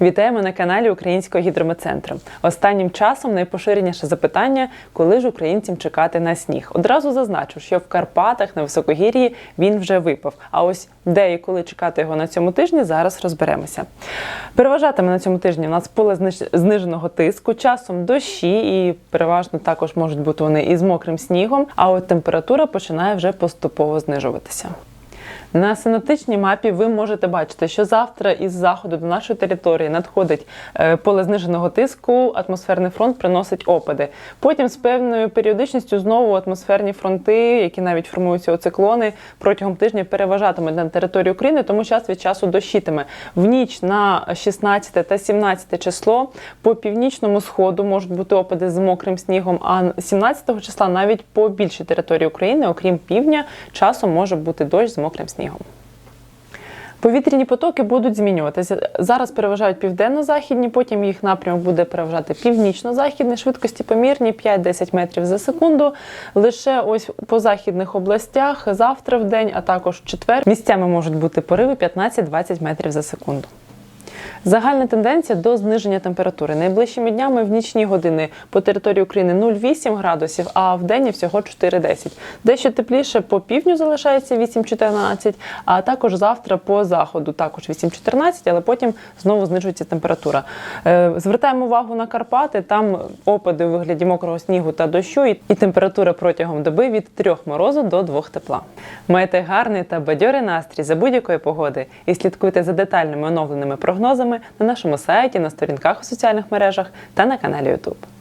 Вітаємо на каналі Українського гідрометцентру. Останнім часом найпоширеніше запитання, коли ж українцям чекати на сніг. Одразу зазначу, що в Карпатах на високогір'ї він вже випав. А ось де і коли чекати його на цьому тижні, зараз розберемося. Переважатиме на цьому тижні у нас поле зниж- зниженого тиску, часом дощі, і переважно також можуть бути вони із мокрим снігом. А от температура починає вже поступово знижуватися. На синоптичній мапі ви можете бачити, що завтра із заходу до нашої території надходить е, поле зниженого тиску, атмосферний фронт приносить опади. Потім з певною періодичністю знову атмосферні фронти, які навіть формуються у циклони, протягом тижня переважатимуть на території України, тому час від часу дощитиме. В ніч на 16 та 17 число по північному сходу можуть бути опади з мокрим снігом, а 17 числа навіть по більшій території України, окрім півдня, часом може бути дощ з мокрим снігом. Повітряні потоки будуть змінюватися. Зараз переважають південно-західні, потім їх напрямок буде переважати північно-західний, швидкості помірні 5-10 метрів за секунду. Лише ось по західних областях завтра в день, а також в четвер місцями можуть бути пориви 15-20 метрів за секунду. Загальна тенденція до зниження температури. Найближчими днями в нічні години по території України 0,8 градусів, а в день всього 4,10. Дещо тепліше по півдню залишається 8-14, а також завтра по заходу також 8-14, але потім знову знижується температура. Е, Звертаємо увагу на Карпати. Там опади у вигляді мокрого снігу та дощу, і температура протягом доби від 3 морозу до 2 тепла. Майте гарний та бадьорий настрій за будь-якої погоди і слідкуйте за детальними оновленими прогнозами на нашому сайті, на сторінках у соціальних мережах та на каналі YouTube.